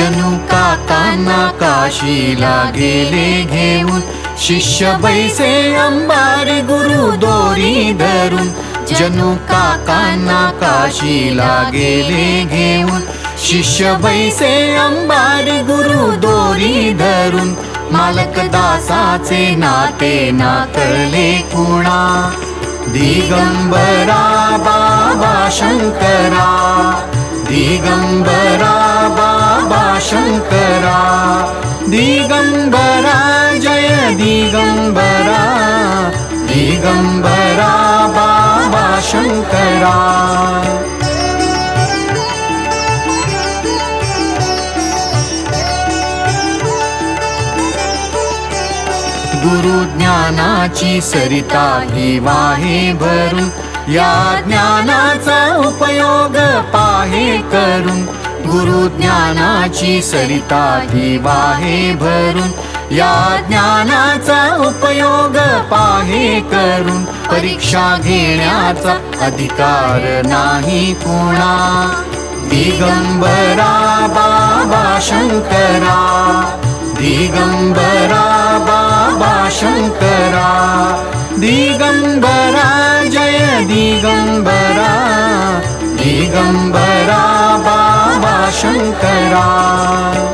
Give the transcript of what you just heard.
काकांना काशीला गेले घेऊन. शिष्य बैसे अंबारी गुरु दोरी धरून. जणू काकांना काशीला गेले घेऊन. शिष्य बैसे अंबारी गुरु दोरी धरून. मालक दासाचे नाते नातले कुणा. दिगंबरा बाबा शंकरा शङ्करा। दिगम्बरा जय दिगम्बरा। दिगम्बरा बाबा शंकरा गुरु ज्ञानाची सरिता ही वाहे भरून या ज्ञानाचा उपयोग पाहे करून गुरु ज्ञानाची सरिता वाहे भरून या ज्ञानाचा उपयोग पाहे करून परीक्षा घेण्याचा अधिकार नाही कोणा दिगंबरा बाबा शंकरा दिगंबरा बाबा शंकरा दिगंबरा जय दिगंबरा. दर्शन